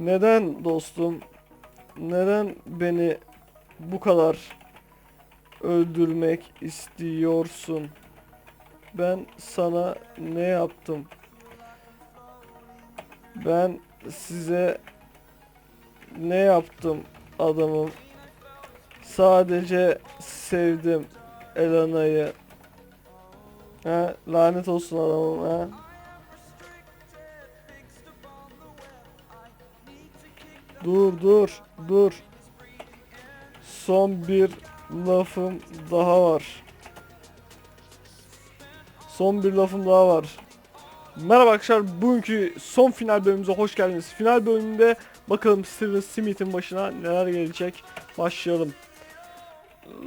Neden dostum? Neden beni bu kadar öldürmek istiyorsun? Ben sana ne yaptım? Ben size ne yaptım adamım? Sadece sevdim Elana'yı. Ha, lanet olsun adamım ha. Dur dur dur. Son bir lafım daha var. Son bir lafım daha var. Merhaba arkadaşlar bugünkü son final bölümümüze hoş geldiniz. Final bölümünde bakalım Steven Smith'in başına neler gelecek. Başlayalım.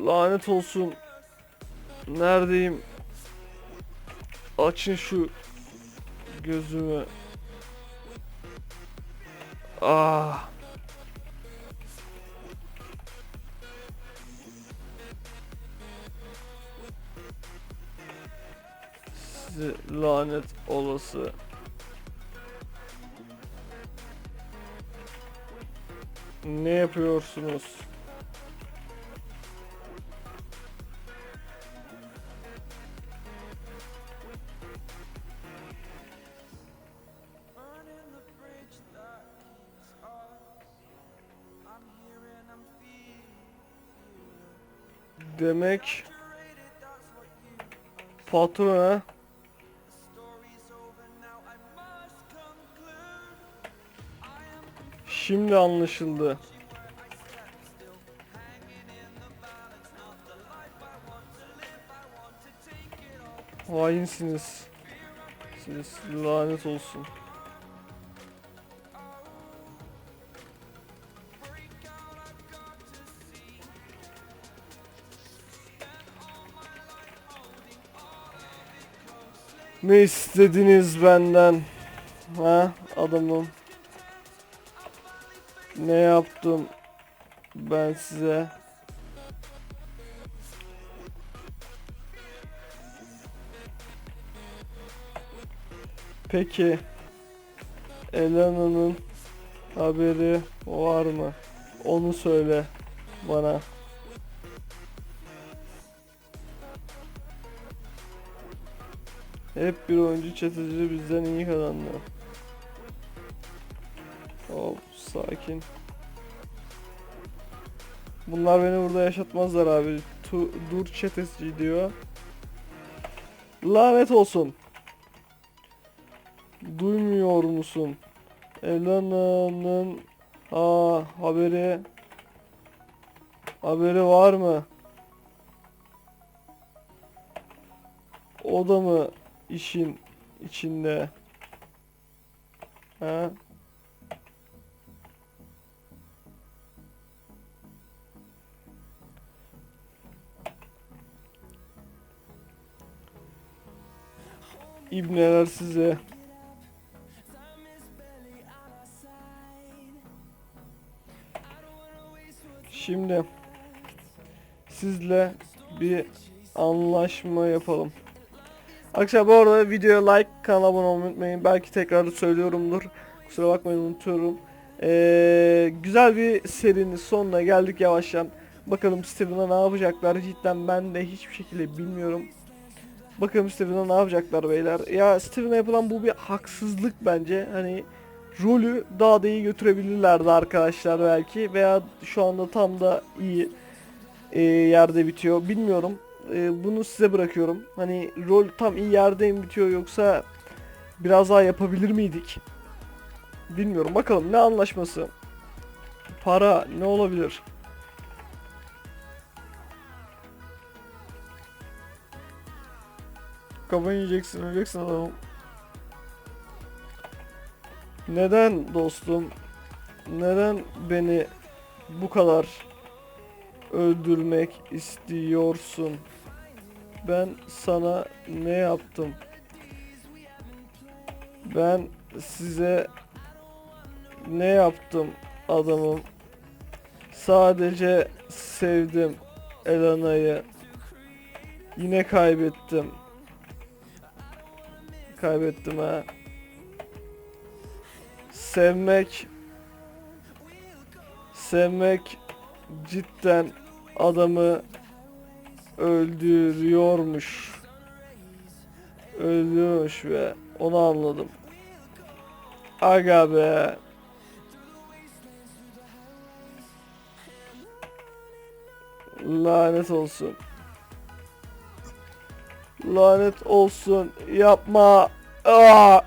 Lanet olsun. Neredeyim? Açın şu gözümü. Ah. Sizi lanet olası. Ne yapıyorsunuz? Demek patrona Şimdi anlaşıldı. Hainsiniz. Siz lanet olsun. Ne istediniz benden? Ha adamım. Ne yaptım ben size? Peki Elana'nın haberi var mı? Onu söyle bana. Hep bir oyuncu çeteci bizden iyi kazandı. Hop sakin. Bunlar beni burada yaşatmazlar abi. Tu, dur çetesi diyor. Lanet olsun. Duymuyor musun? Elana'nın ha haberi haberi var mı? O da mı işin içinde? Ha? İbneler size. Şimdi sizle bir anlaşma yapalım. Arkadaşlar bu arada videoya like, kanala abone olmayı unutmayın. Belki tekrar söylüyorumdur. Kusura bakmayın unutuyorum. Ee, güzel bir serinin sonuna geldik yavaştan. Bakalım Steven'a ne yapacaklar cidden ben de hiçbir şekilde bilmiyorum. Bakalım Steven'a ne yapacaklar beyler. Ya Steven'a yapılan bu bir haksızlık bence. Hani rolü daha da iyi götürebilirlerdi arkadaşlar belki. Veya şu anda tam da iyi e, yerde bitiyor. Bilmiyorum. E, bunu size bırakıyorum. Hani rol tam iyi yerde mi bitiyor yoksa biraz daha yapabilir miydik? Bilmiyorum. Bakalım ne anlaşması? Para ne olabilir? Kafayı yiyeceksin, öleceksin adamım. Neden dostum? Neden beni bu kadar öldürmek istiyorsun? Ben sana ne yaptım? Ben size ne yaptım adamım? Sadece sevdim Elana'yı. Yine kaybettim. Kaybettim ha. Sevmek Sevmek cidden adamı öldürüyormuş. Öldürüyormuş ve onu anladım. Aga be. Lanet olsun. Lanet olsun. Yapma. Aa!